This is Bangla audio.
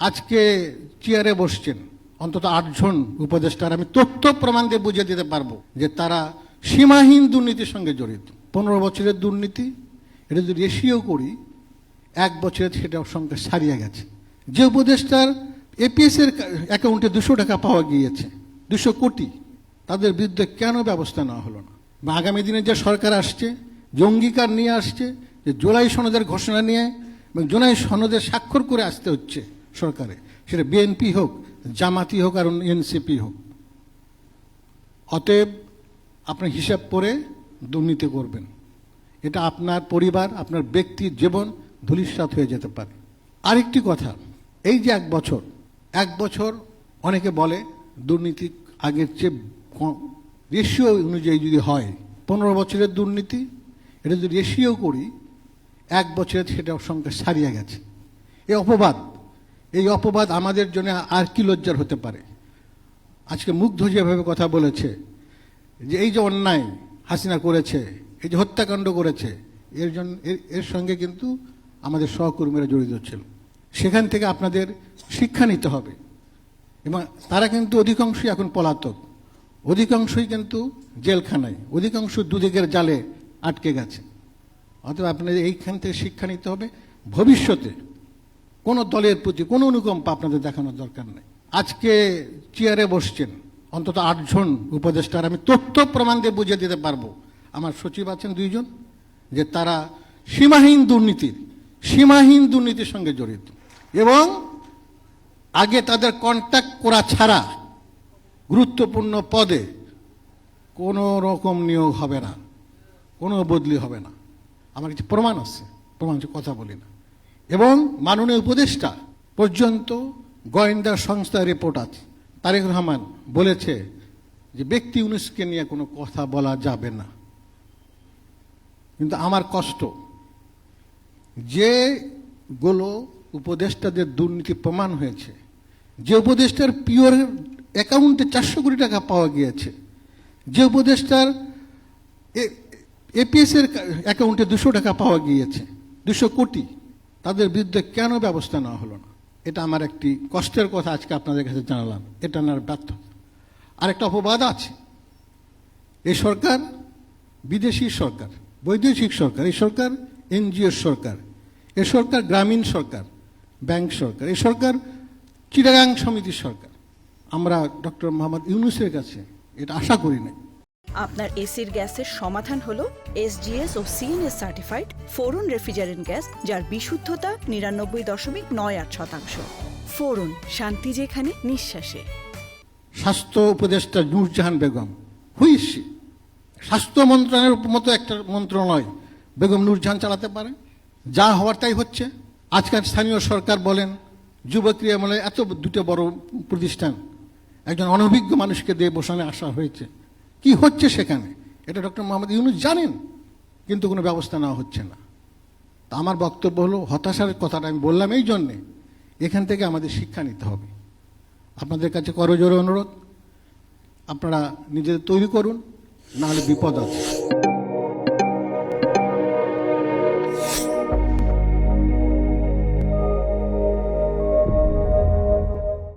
আজকে চেয়ারে বসছেন, অন্তত আটজন উপদেষ্টার আমি তথ্য প্রমাণ দিয়ে বুঝিয়ে দিতে পারব যে তারা সীমাহীন দুর্নীতির সঙ্গে জড়িত। পনেরো বছরের দুর্নীতি, এটা যদি রেশিও করি, এক বছরের সেটা সংখ্যা ছাড়িয়ে গেছে। যে উপদেষ্টার এপিএসের অ্যাকাউন্টে দুশো টাকা পাওয়া গিয়েছে, দুশো কোটি, তাদের বিরুদ্ধে কেন ব্যবস্থা নেওয়া হলো না? বা আগামী দিনে যে সরকার আসছে, যে অঙ্গীকার নিয়ে আসছে, যে জুলাই সনদের ঘোষণা নিয়ে এবং জোলাই সনদের স্বাক্ষর করে আসতে হচ্ছে সরকারে। সেটা বিএনপি হোক, জামাতি হোক আর এনসিপি হোক। অতএব আপনার হিসাব করে দুর্নীতি করবেন। এটা আপনার পরিবার, আপনার ব্যক্তির জীবন ধূলিসাৎ হয়ে যেতে পারে। আরেকটি কথা, এই যে এক বছর এক বছর অনেকে বলে দুর্নীতি আগের চেয়ে রেশিও অনুযায়ী যদি হয়, পনেরো বছরের দুর্নীতি, এটা যদি রেশিও করি, এক বছরে সেটা সংখ্যা ছাড়িয়ে গেছে। এ অপবাদ। এই অপবাদ আমাদের জন্য আর কি লজ্জার হতে পারে? আজকে মুগ্ধ যেভাবে কথা বলেছে, যে এই যে অন্যায় হাসিনা করেছে, এই যে হত্যাকাণ্ড করেছে, এর জন্য এর- সঙ্গে কিন্তু আমাদের সহকর্মীরা জড়িত ছিল। সেখান থেকে আপনাদের শিক্ষা নিতে হবে। এবং তারা কিন্তু অধিকাংশই এখন পলাতক। অধিকাংশই কিন্তু জেলখানায়, অধিকাংশ দুদিকের জালে আটকে গেছে। অতএব আপনাদের এইখান থেকে শিক্ষা নিতে হবে। ভবিষ্যতে কোনো দলের প্রতি কোনো অনুকম্পা আপনাদের দেখানোর দরকার নেই। আজকে চেয়ারে বসছেন, অন্তত আটজন উপদেষ্টার আমি তথ্য প্রমাণ দিয়ে বুঝিয়ে দিতে পারব। আমার সচিব আছেন দুইজন, যে তারা সীমাহীন দুর্নীতির সীমাহীন দুর্নীতির সঙ্গে জড়িত। এবং আগে তাদের কন্ট্যাক্ট করা ছাড়া গুরুত্বপূর্ণ পদে কোনো রকম নিয়োগ হবে না, কোনো বদলি হবে না। আমার কিছু প্রমাণ আছে, প্রমাণ কথা বলি না। এবং মাননীয় উপদেষ্টা পর্যন্ত গোয়েন্দা সংস্থার রিপোর্ট আছে। তারেক রহমান বলেছে যে ব্যক্তি উনিশকে নিয়ে কোনো কথা বলা যাবে না। কিন্তু আমার কষ্ট যেগুলো উপদেষ্টাদের দুর্নীতি প্রমাণ হয়েছে, যে উপদেষ্টার পিওর অ্যাকাউন্টে চারশো কোটি টাকা পাওয়া গিয়েছে, যে উপদেষ্টার এপিএস এর অ্যাকাউন্টে দুশো টাকা পাওয়া গিয়েছে, দুশো কোটি। তাদের বিরুদ্ধে কেন ব্যবস্থা নেওয়া হলো না? এটা আমার একটি কষ্টের কথা আজকে আপনাদের কাছে জানালাম। এটা আমার ব্যর্থতা আরেকটা অপবাদ আছে। এই সরকার বিদেশি সরকার, বৈদেশিক সরকার এই সরকার এনজিও সরকার, এ সরকার গ্রামীণ সরকার, ব্যাংক সরকার এই সরকার চিটাগাং সমিতির সরকার। আমরা ডক্টর মোহাম্মদ ইউনুসের কাছে এটা আশা করি নাই। আপনার এসির গ্যাসের সমাধান হলো এসজিএস ও CNS certified freon refrigerant gas, যার বিশুদ্ধতা নিরানব্বই দশমিক নয় আট শতাংশ। ফোরন, শান্তি যেখানে, নিঃশ্বাসে। স্বাস্থ্য উপদেষ্টা নূরজাহান বেগম হুইসি স্বাস্থ্য মন্ত্রণালয়ের মতো একটা মন্ত্রণালয় বেগম নূরজাহান চালাতে পারে যা হওয়ার তাই হচ্ছে। আজকাল স্থানীয় সরকার বলেন যুব ক্রিয়ামূলয় এত দুটো বড় প্রতিষ্ঠান। একজন অনভিজ্ঞ মানুষকে দিয়ে বসানো আসা হয়েছে। কি হচ্ছে সেখানে? এটা ডক্টর মোহাম্মদ ইউনুস জানেন, কিন্তু কোনো ব্যবস্থা নেওয়া হচ্ছে না। তা আমার বক্তব্য হলো, হতাশার কথাটা আমি বললাম এই জন্যে, এখান থেকে আমাদের শিক্ষা নিতে হবে। আপনাদের কাছে করজোরে অনুরোধ, আপনারা নিজেদের তৈরি করুন, নাহলে বিপদ আছে।